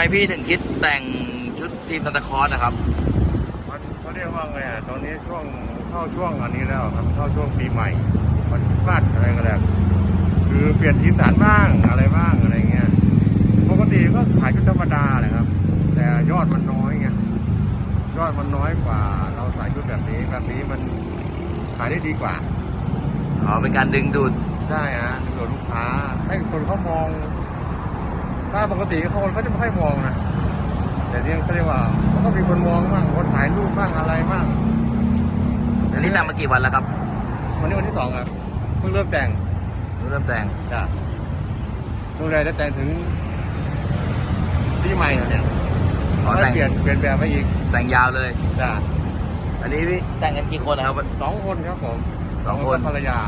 มพี่ถึงคิดแต่งชุดทีมซันตาคลอสนะครับ มันเขาเรียกว่าไงอะตอนนี้ช่วงเข้าช่วงอันนี้แล้วครับเข้าช่วงปีใหม่วันคริสต์มาสอะไรก็แล้วคือเปลี่ยนสีสันบ้างอะไรบ้างอะไรเงี้ยปกติก็ขายชุดธรรมดาแหละครับ แต่ยอดมันน้อยไงยอดมันน้อยกว่า เราใส่ชุดแบบนี้แบบนี้มันขายได้ดีกว่าอ๋อเป็นการดึงดูดใช่ฮะดึงดูดลูกค้าให้คนเขามอง ถ้าปกติคนเขาจะไม่ค่อยมองนะแต่เนี่ยเขาเรียกว่ามันก็มีคนมองบ้างคนถ่ายรูปบ้างอะไรบ้างอันนี้แต่งมากี่วันแล้วครับ วันนี้วันที่สองครับเพิ่งเริ่มแต่งเริ่มแต่งจ้ะดูแลจะแต่งถึงปีใหม่เนี่ยอ๋อแล้วแต่งเปลี่ยนเปลี่ยนแบบไปอีก แต่งยาวเลยจ้ะอันนี้พี่แต่งกันกี่คนนะครับสองคนครับผมสองคนกับภรรยา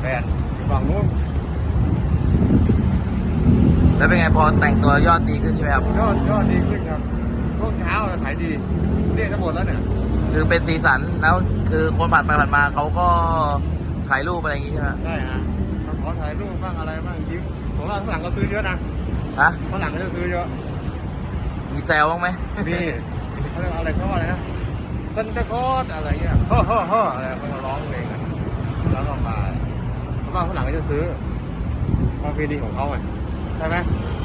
แฟนอยู่ฝั่งนู้น แล้วเป็นไงพอแต่งตัวยอดดีขึ้นใช่ไหมครับ ยอดยอดดีขึ้นครับช่วงเช้าน่ะขายดีเรียกทั้งหมดแล้วเนี่ยคือเป็นสีสันแล้วคือคนผ่านไปผ่านมาเขาก็ถ่ายรูปอะไรอย่างงี้ใช่ไหมใช่ฮะมาขอถ่ายรูปบ้างอะไรบ้างยิ้มผมว่าฝรั่งก็ซื้อเยอะนะฮะฝรั่งก็ซื้อเยอะ มีมีแซวบ้างไหมนี่เขาเรียกว่าอะไรเขาว่าอะไรนะซันตาคลอสอะไรเงี้ยฮ่อฮ่อฮ่ออะไรเขามาร้องเพลงกันแล้วก็มาเพราะว่าฝรั่งก็จะซื้อประเพณีของเขาไง ใช่ไหมอ